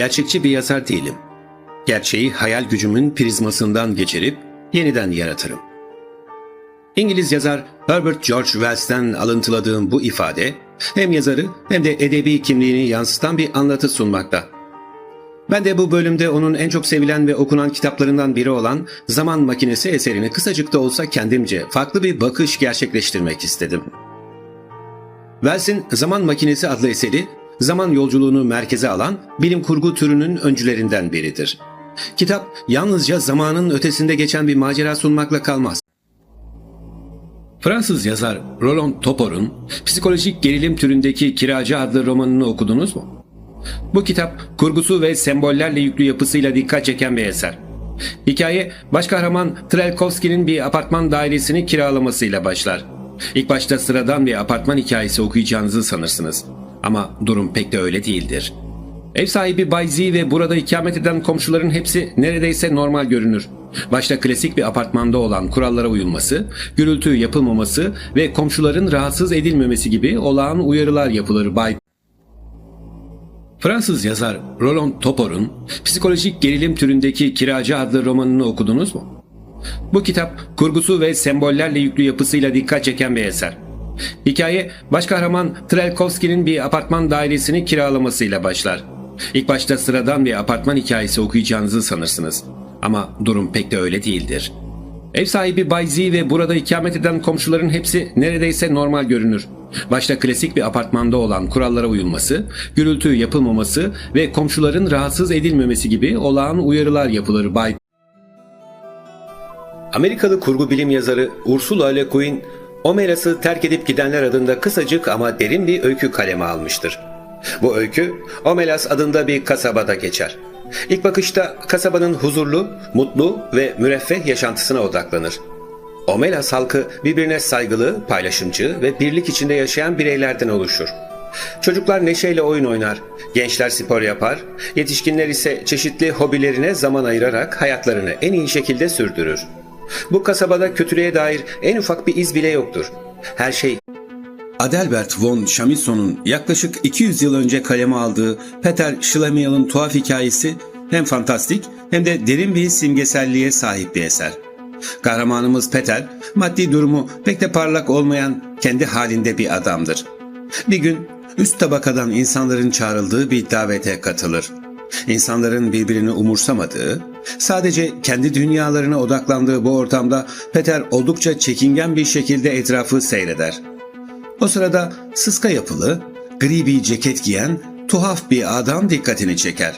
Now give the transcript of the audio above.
Gerçekçi bir yazar değilim. Gerçeği hayal gücümün prizmasından geçirip yeniden yaratırım. İngiliz yazar Herbert George Wells'ten alıntıladığım bu ifade hem yazarı hem de edebi kimliğini yansıtan bir anlatı sunmakta. Ben de bu bölümde onun en çok sevilen ve okunan kitaplarından biri olan Zaman Makinesi eserini kısacık da olsa kendimce farklı bir bakış gerçekleştirmek istedim. Wells'in Zaman Makinesi adlı eseri, zaman yolculuğunu merkeze alan bilim kurgu türünün öncülerinden biridir. Kitap yalnızca zamanın ötesinde geçen bir macera sunmakla kalmaz. Fransız yazar Roland Topor'un psikolojik gerilim türündeki Kiracı adlı romanını okudunuz mu? Bu kitap kurgusu ve sembollerle yüklü yapısıyla dikkat çeken bir eser. Hikaye baş kahraman Trelkovski'nin bir apartman dairesini kiralamasıyla başlar. İlk başta sıradan bir apartman hikayesi okuyacağınızı sanırsınız. Ama durum pek de öyle değildir. Ev sahibi Bay Z ve burada ikamet eden komşuların hepsi neredeyse normal görünür. Başta klasik bir apartmanda olan kurallara uyulması, gürültü yapılmaması ve komşuların rahatsız edilmemesi gibi olağan uyarılar yapılır Bay Fransız yazar Roland Topor'un psikolojik gerilim türündeki Kiracı adlı romanını okudunuz mu? Bu kitap kurgusu ve sembollerle yüklü yapısıyla dikkat çeken bir eser. Hikaye baş kahraman Trelkovski'nin bir apartman dairesini kiralamasıyla başlar. İlk başta sıradan bir apartman hikayesi okuyacağınızı sanırsınız. Ama durum pek de öyle değildir. Ev sahibi Bay Z ve burada ikamet eden komşuların hepsi neredeyse normal görünür. Başta klasik bir apartmanda olan kurallara uyulması, gürültü yapılmaması ve komşuların rahatsız edilmemesi gibi olağan uyarılar yapılır Bay Amerikalı kurgu bilim yazarı Ursula Le Guin, Omelas'ı terk edip gidenler adında kısacık ama derin bir öykü kaleme almıştır. Bu öykü Omelas adında bir kasabada geçer. İlk bakışta kasabanın huzurlu, mutlu ve müreffeh yaşantısına odaklanır. Omelas halkı birbirine saygılı, paylaşımcı ve birlik içinde yaşayan bireylerden oluşur. Çocuklar neşeyle oyun oynar, gençler spor yapar, yetişkinler ise çeşitli hobilerine zaman ayırarak hayatlarını en iyi şekilde sürdürür. Bu kasabada kötülüğe dair en ufak bir iz bile yoktur. Her şey Adelbert von Chamisso'nun yaklaşık 200 yıl önce kaleme aldığı Peter Schlegelmann'ın tuhaf hikayesi hem fantastik hem de derin bir simgeselliğe sahip bir eser. Kahramanımız Peter, maddi durumu pek de parlak olmayan kendi halinde bir adamdır. Bir gün üst tabakadan insanların çağrıldığı bir davete katılır. İnsanların birbirini umursamadığı, sadece kendi dünyalarına odaklandığı bu ortamda Peter oldukça çekingen bir şekilde etrafı seyreder. O sırada sıska yapılı, gri bir ceket giyen tuhaf bir adam dikkatini çeker.